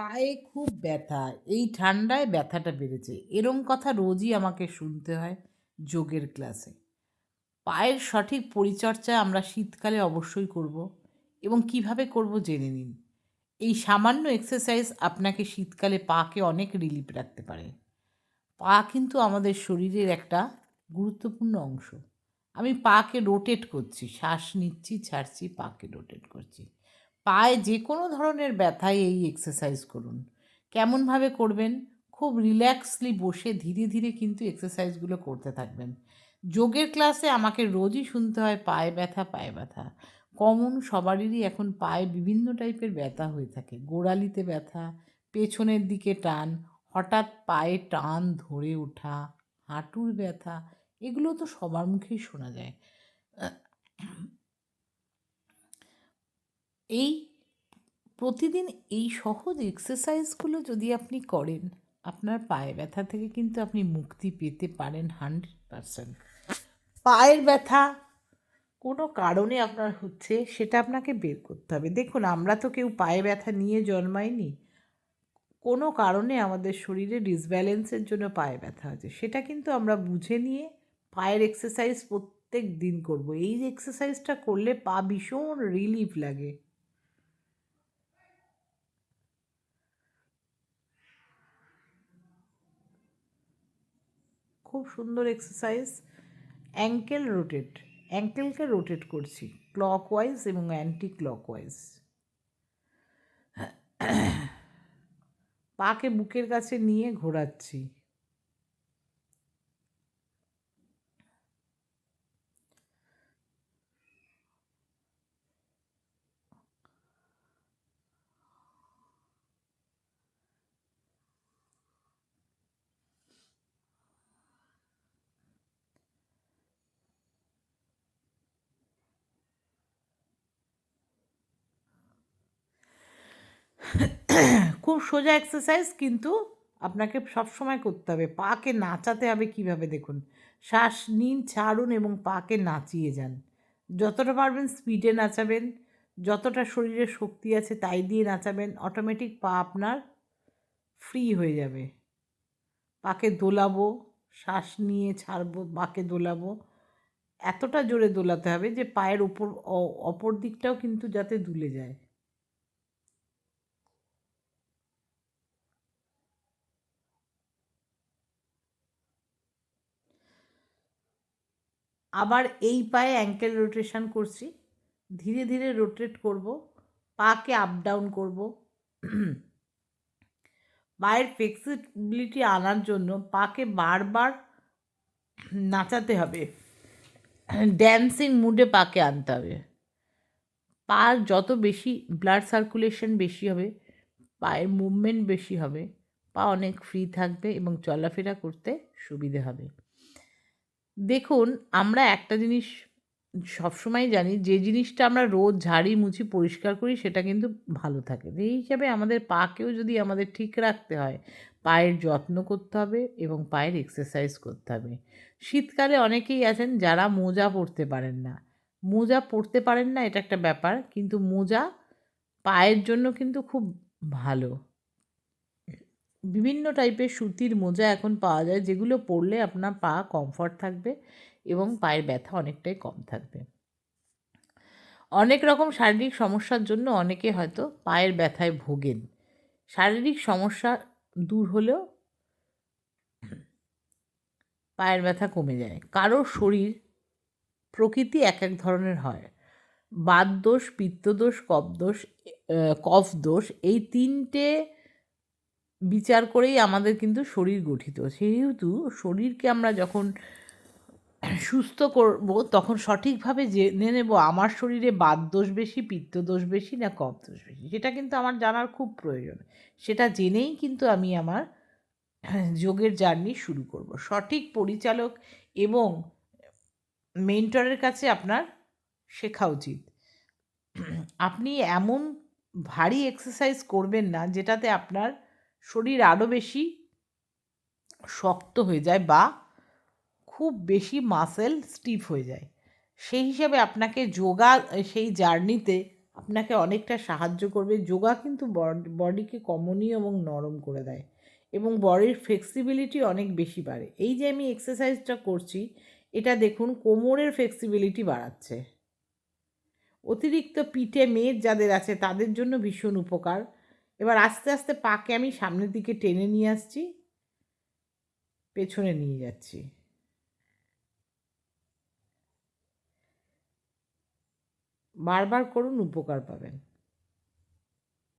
পায়ে খুব ব্যথা, এই ঠান্ডায় ব্যথাটা বেড়েছে। এরম কথা রোজই আমাকে শুনতে হয় যোগের ক্লাসে। পায়ের সঠিক পরিচর্যা আমরা শীতকালে অবশ্যই করব এবং কীভাবে করব জেনে নিন। এই সামান্য এক্সারসাইজ আপনাকে শীতকালে পাকে অনেক রিলিফ রাখতে পারে। পা কিন্তু আমাদের শরীরের একটা গুরুত্বপূর্ণ অংশ। আমি পাকে রোটেট করছি, শ্বাস নিচ্ছি, ছাড়ছি, পাকে রোটেট করছি। পায়ে যে কোনো ধরনের ব্যথায় এই এক্সারসাইজ করুন। কেমনভাবে করবেন? খুব রিল্যাক্সলি বসে ধীরে ধীরে কিন্তু এক্সারসাইজগুলো করতে থাকবেন। যোগের ক্লাসে আমাকে রোজই শুনতে হয়, পায়ে ব্যথা পায়ে ব্যথা। কমন সবারই এখন পায়ে বিভিন্ন টাইপের ব্যথা হয়ে থাকে। গোড়ালিতে ব্যথা, পেছনের দিকে টান, হঠাৎ পায়ে টান ধরে ওঠা, হাঁটুর ব্যথা, এগুলো তো সবার মুখেই শোনা যায়। এই প্রতিদিন এই সহজ এক্সারসাইজগুলো যদি আপনি করেন, আপনার পায়ে ব্যথা থেকে কিন্তু আপনি মুক্তি পেতে পারেন হান্ড্রেড পারসেন্ট পায়ের ব্যথা কোনো কারণে আপনার হচ্ছে সেটা আপনাকে বের করতে হবে। দেখুন, আমরা তো কেউ পায়ে ব্যথা নিয়ে জন্মাইনি। কোনো কারণে আমাদের শরীরে ডিসব্যালেন্সের জন্য পায়ে ব্যথা হচ্ছে সেটা কিন্তু আমরা বুঝে নিয়ে পায়ের এক্সারসাইজ প্রত্যেক দিন করব। এই এক্সারসাইজটা করলে পা ভীষণ রিলিফ লাগে। খুব সুন্দর এক্সারসাইজ অ্যাঙ্কেল রোটেট অ্যাঙ্কেলকে রোটেট করছি ক্লকওয়াইজ এবং অ্যান্টি ক্লকওয়াইজ পাকে বুকের কাছে নিয়ে ঘোরাচ্ছি। খুব সোজা এক্সারসাইজ কিন্তু আপনাকে সব সময় করতে হবে। পাকে নাচাতে হবে কীভাবে দেখুন? শ্বাস নিন, ছাড়ুন এবং পাকে নাচিয়ে যান। যতটা পারবেন স্পিডে নাচাবেন। যতটা শরীরে শক্তি আছে তাই দিয়ে নাচাবেন। অটোমেটিক পা আপনার ফ্রি হয়ে যাবে। পাকে দোলাবো, শ্বাস নিয়ে ছাড়বো, পাকে দোলাবো। এতটা জোরে দোলাতে হবে যে পায়ের ওপর অপর দিকটাও কিন্তু যাতে দুলে যায়। আবার এই পায়ে অ্যাঙ্কেল রোটেশন করছি। ধীরে ধীরে রোটেট করব, পাকে আপ ডাউন করব। পায়ের ফ্লেক্সিবিলিটি আনার জন্য পাকে বারবার নাচাতে হবে। ড্যান্সিং মুডে পাকে আনতে হবে। পার যত বেশি ব্লাড সার্কুলেশন বেশি হবে, পায়ের মুভমেন্ট বেশি হবে, পা অনেক ফ্রি থাকবে এবং চলাফেরা করতে সুবিধে হবে। দেখুন, আমরা একটা জিনিস সবসময় জানি, যে জিনিসটা আমরা রোজ ঝাড়ি মুছি পরিষ্কার করি, সেটা কিন্তু ভালো থাকে। এই হিসাবে আমাদের পাকেও যদি আমাদের ঠিক রাখতে হয়, পায়ের যত্ন করতে হবে এবং পায়ের এক্সারসাইজ করতে হবে। শীতকালে অনেকেই আছেন যারা মোজা পরতে পারেন না। মোজা পরতে পারেন না, এটা একটা ব্যাপার, কিন্তু মোজা পায়ের জন্য কিন্তু খুব ভালো। বিভিন্ন টাইপের সুতির মোজা এখন পাওয়া যায়, যেগুলো পরলে আপনার পা কমফর্ট থাকবে এবং পায়ের ব্যথা অনেকটাই কম থাকবে। অনেক রকম শারীরিক সমস্যার জন্য অনেকে হয়তো পায়ের ব্যথায় ভোগেন। শারীরিক সমস্যা দূর হলেও পায়ের ব্যথা কমে যায়। কারও শরীর প্রকৃতি এক এক ধরনের হয়। বাত দোষ পিত্তদোষ কফ দোষ কফ দোষ এই তিনটে বিচার করেই আমাদের কিন্তু শরীর গঠিত। সেহেতু শরীরকে আমরা যখন সুস্থ করব, তখন সঠিকভাবে জেনে নেব আমার শরীরে বাদ দোষ বেশি পিত্ত দোষ বেশি না কফ দোষ বেশি। সেটা কিন্তু আমার জানার খুব প্রয়োজন। সেটা জেনেই কিন্তু আমি আমার যোগের জার্নি শুরু করব। সঠিক পরিচালক এবং মেন্টরের কাছে আপনার শেখা উচিত। আপনি এমন ভারী এক্সারসাইজ করবেন না, যেটাতে আপনার শরীর আরও বেশি শক্ত হয়ে যায় বা খুব বেশি মাসেল স্টিফ হয়ে যায়। সেই হিসাবে আপনাকে যোগা, সেই জার্নিতে আপনাকে অনেকটা সাহায্য করবে। যোগা কিন্তু বডিকে কমনীয় এবং নরম করে দেয় এবং বডির ফ্লেক্সিবিলিটি অনেক বেশি বাড়ে। এই যে আমি এক্সারসাইজটা করছি, এটা দেখুন কোমরের ফ্লেক্সিবিলিটি বাড়াচ্ছে। অতিরিক্ত পিঠে মেদ যাদের আছে, তাদের জন্য ভীষণ উপকার। এবার আস্তে আস্তে পাকে আমি সামনের দিকে টেনে নিয়ে আসছি, পেছনে নিয়ে যাচ্ছি। বারবার করুন, উপকার পাবেন।